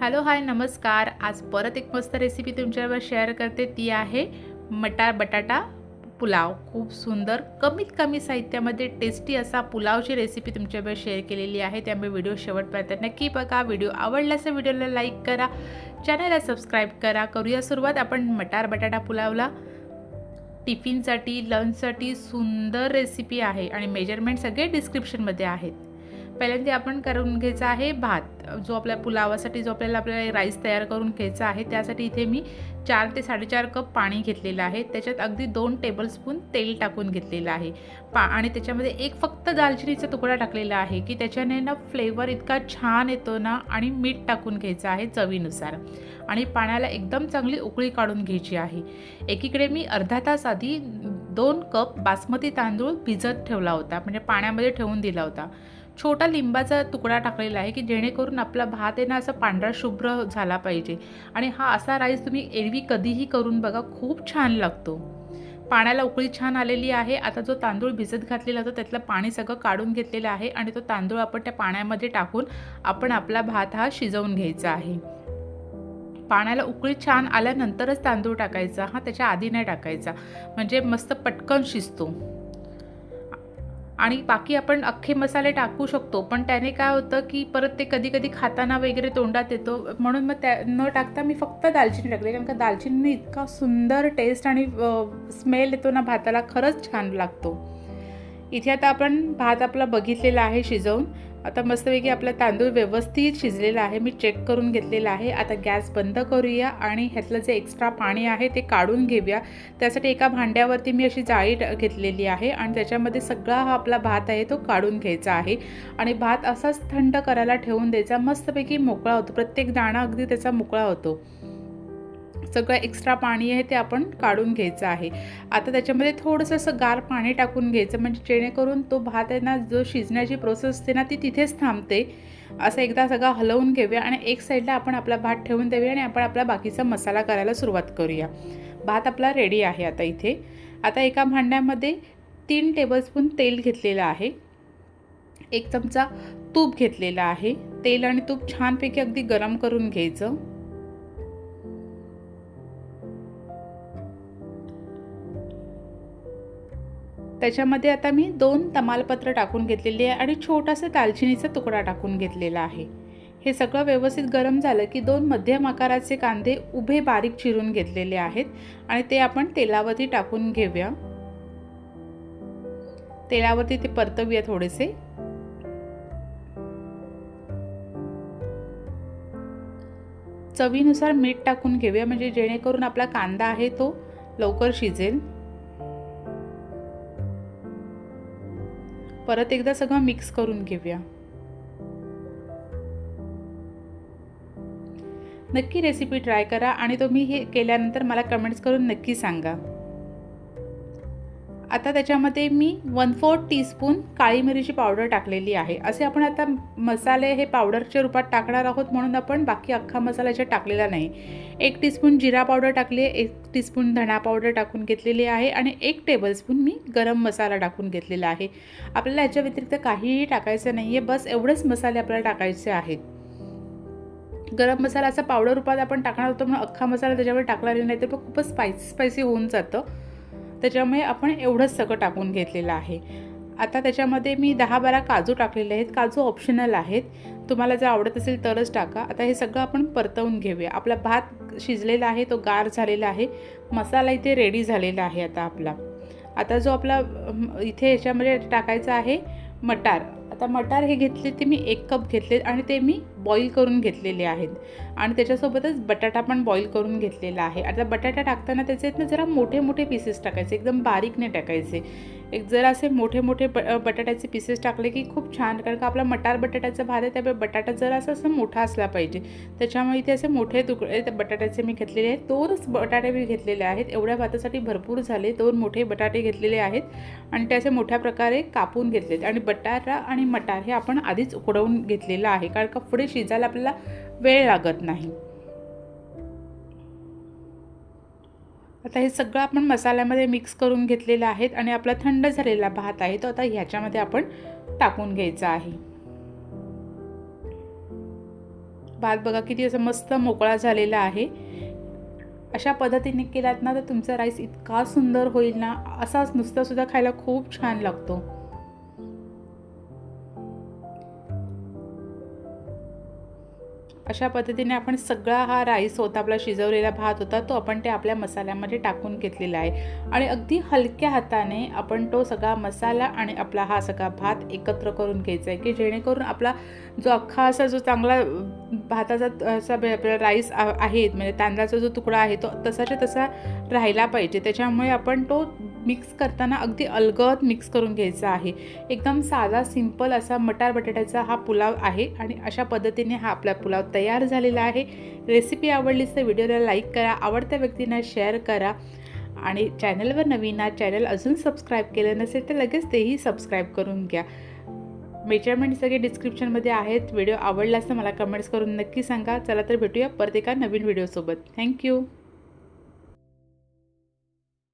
Hello hi नमस्कार. आज परत एक मस्त रेसिपी तुमच्यावर शेअर करते. ती आहे मटार बटाटा पुलाव. खूप सुंदर कमीत कमी साहित्यामध्ये टेस्टी असा पुलावची रेसिपी तुमच्यावर शेअर केलेली आहे. त्यामुळे व्हिडिओ शेवटपर्यंत नक्की बघा. व्हिडिओ आवडल्यास व्हिडिओला लाईक करा. चॅनलला सबस्क्राईब करा. करूया सुरुवात आपण मटार बटाटा पुलावला. टिफिनसाठी लंचसाठी सुंदर रेसिपी आहे आणि मेजरमेंट सगळे डिस्क्रिप्शनमध्ये आहेत. पहिल्यांदा आपण करून घ्यायचा आहे भात. जो आपल्या पुलावासाठी जो आपल्याला आपल्याला राईस तयार करून घ्यायचा आहे त्यासाठी इथे मी चार ते साडेचार कप पाणी घेतलेलं आहे. त्याच्यात अगदी दोन टेबलस्पून तेल टाकून घेतलेलं आहे. पा आणि त्याच्यामध्ये एक फक्त दालचिनीचा तुकडा टाकलेला आहे की त्याच्याने ना फ्लेवर इतका छान येतो ना आणि मीठ टाकून घ्यायचं आहे चवीनुसार. आणि पाण्याला एकदम चांगली उकळी काढून घ्यायची आहे. एकीकडे मी अर्धा तास आधी दोन कप बासमती तांदूळ भिजत ठेवला होता म्हणजे पाण्यामध्ये ठेवून दिला होता. छोटा लिंबाचा तुकडा टाकलेला आहे की जेणेकरून आपला भात आहे ना असा पांढरा शुभ्र झाला पाहिजे. आणि हा असा राईस तुम्ही एरवी कधीही करून बघा खूप छान लागतो. पाण्याला उकळी छान आलेली आहे. आता जो तांदूळ भिजत घातलेला होता त्यातलं पाणी सगळं काढून घेतलेलं आहे आणि तो तांदूळ आपण त्या पाण्यामध्ये टाकून आपण आपला भात हा शिजवून घ्यायचा आहे. पाण्याला उकळी छान आल्यानंतरच तांदूळ टाकायचा. हा त्याच्या आधी नाही टाकायचा. म्हणजे मस्त पटकन शिजतो. आणि बाकी आपण अख्खे मसाले टाकू शकतो. पण त्याने काय होतं की परत ते कधी कधी खाताना वगैरे तोंडात येतो. म्हणून मग त्या न टाकता मी फक्त दालचिनी टाकली कारण का दालचिनीने इतका सुंदर टेस्ट आणि स्मेल येतो ना भाताला खरंच छान लागतो. इथे आता आपण भात आपला बघितलेला आहे शिजवून. आता मस्तपैकी आपला तांदूळ व्यवस्थित शिजलेला आहे. मी चेक करून घेतलेला आहे. आता गॅस बंद करूया आणि ह्यातलं जे एक्स्ट्रा पाणी आहे ते काढून घेऊया. त्यासाठी एका भांड्यावरती मी अशी जाळी घेतलेली आहे आणि त्याच्यामध्ये सगळा हा आपला भात आहे तो काढून घ्यायचा आहे. आणि भात असाच थंड करायला ठेवून द्यायचा. मस्तपैकी मोकळा होतो. प्रत्येक दाणा अगदी त्याचा मोकळा होतो. सगळं एक्स्ट्रा पाणी आहे ते आपण काढून घ्यायचं आहे. आता त्याच्यामध्ये थोडंसं असं गार पाणी टाकून घ्यायचं म्हणजे जेणेकरून तो भात आहे ना जो शिजण्याची प्रोसेस असते ना ती तिथेच थांबते. असं एकदा सगळं हलवून घेऊया आणि एक साईडला आपण आपला भात ठेवून देऊया आणि आपण आपला बाकीचा मसाला करायला सुरुवात करूया. भात आपला रेडी आहे आता इथे. आता एका भांड्यामध्ये तीन टेबलस्पून तेल घेतलेलं आहे. एक चमचा तूप घेतलेला आहे. तेल आणि तूप छानपैकी अगदी गरम करून घ्यायचं. त्याच्यामध्ये आता मी दोन तमालपत्र टाकून घेतलेली आहे आणि छोटासा दालचिनीचा तुकडा टाकून घेतलेला आहे. हे सगळं व्यवस्थित गरम झालं की दोन मध्यम आकाराचे कांदे उभे बारीक चिरून घेतलेले आहेत आणि ते आपण तेलावरती टाकून घेऊया. तेलावरती ते परतवूया थोडेसे. चवीनुसार मीठ टाकून घेऊया म्हणजे जेणेकरून आपला कांदा आहे तो लवकर शिजेल. परत एकदा सगळं मिक्स करून घेऊया. नक्की रेसिपी ट्राय करा आणि तुम्ही हे केल्यानंतर मला कमेंट्स करून नक्की सांगा. आता त्याच्यामध्ये मी वन फोर्थ टीस्पून काळी मिरीची पावडर टाकलेली आहे. असे आपण आता मसाले हे पावडरच्या रूपात टाकणार आहोत म्हणून आपण बाकी अख्खा मसाला याच्यात टाकलेला नाही. एक टीस्पून जिरा पावडर टाकली आहे एक टीस्पून धणा पावडर टाकून घेतलेली आहे आणि एक टेबलस्पून मी गरम मसाला टाकून घेतलेला आहे. आपल्याला याच्या व्यतिरिक्त काहीही टाकायचं नाही आहे बस एवढेच मसाले आपल्याला टाकायचे आहेत. गरम मसाला असा पावडर रूपात आपण टाकणार होतो म्हणून अख्खा मसाला त्याच्यावर टाकला नाही तर खूपच स्पायसी स्पायसी होऊन जातं. त्याच्यामुळे आपण एवढंच सगळं टाकून घेतलेलं आहे. आता त्याच्यामध्ये मी दहा बारा काजू टाकलेले आहेत. काजू ऑप्शनल आहेत. तुम्हाला जर आवडत असेल तरच टाका. आता हे सगळं आपण परतवून घेऊया. आपला भात शिजलेला आहे तो गार झालेला आहे. मसाला इथे रेडी झालेला आहे आता आपला. आता जो आपला इथे याच्यामध्ये टाकायचा आहे मटार. आता मटार हे घेतले ते मी एक कप घेतले आणि ते मी बॉईल करून घेतलेले आहेत. आणि त्याच्यासोबतच बटाटा पण बॉईल करून घेतलेला आहे. आता बटाटा टाकताना त्याचे ना जरा मोठे मोठे पीसेस टाकायचे. एकदम बारीक नाही टाकायचे. एक जर असे मोठे मोठे ब बटाट्याचे पीसेस टाकले की खूप छान कारण का आपला मटार बटाट्याचा भात आहे त्यामुळे बटाटा जरा असं असं मोठा असला पाहिजे. त्याच्यामुळे इथे असे मोठे तुकडे त्या बटाट्याचे मी घेतलेले आहेत. दोनच बटाटे मी घेतलेले आहेत. एवढ्या भातासाठी भरपूर झाले. दोन मोठे बटाटे घेतलेले आहेत. आणि ते असे मोठ्या प्रकारे कापून घेतलेत आणि बटाटा आणि मटार हे आपण आधीच उकडवून घेतलेलं आहे कारण का पुढे शिजायला आपल्याला वेळ लागत नाही. आता हे सगळं आपण मसाल्यामध्ये मिक्स करून घेतलेलं आहेत आणि आपला थंड झालेला भात आहे तो आता ह्याच्यामध्ये आपण टाकून घ्यायचा आहे. भात बघा किती असं मस्त मोकळा झालेला आहे. अशा पद्धतीने केलात ना तर तुमचा राईस इतका सुंदर होईल ना असाच नुसतासुद्धा खायला खूप छान लागतो. अशा पद्धतीने आपण सगळा हा राईस होता आपला शिजवलेला भात होता तो आपण ते आपल्या मसाल्यामध्ये टाकून घेतलेला आहे. आणि अगदी हलक्या हाताने आपण तो सगळा मसाला आणि आपला हा सगळा भात एकत्र करून घ्यायचा आहे की जेणेकरून आपला जो अख्खा असा जो चांगला भाताचा असा राईस आहे म्हणजे तांदळाचा जो तुकडा आहे तो तसाच्या तसा राहायला पाहिजे. त्याच्यामुळे आपण तो मिक्स करताना अगदी अलगद मिक्स करून घ्यायचा आहे. एकदम साधा सिंपल असा मटार बटाट्याचा हा पुलाव आहे आणि अशा पद्धतीने हा आपला पुलाव तयार झालेला आहे. रेसिपी आवडलीच तर व्हिडिओला लाईक करा आवडत्या व्यक्तींना शेअर करा आणि चॅनलवर नवीन हा चॅनल अजून सबस्क्राईब केलं नसेल तर लगेच तेही सबस्क्राईब करून घ्या. मेजरमेंट सगळे डिस्क्रिप्शनमध्ये आहेत. व्हिडिओ आवडला असं मला कमेंट्स करून नक्की सांगा. चला तर भेटूया परत एका नवीन व्हिडिओसोबत. थँक्यू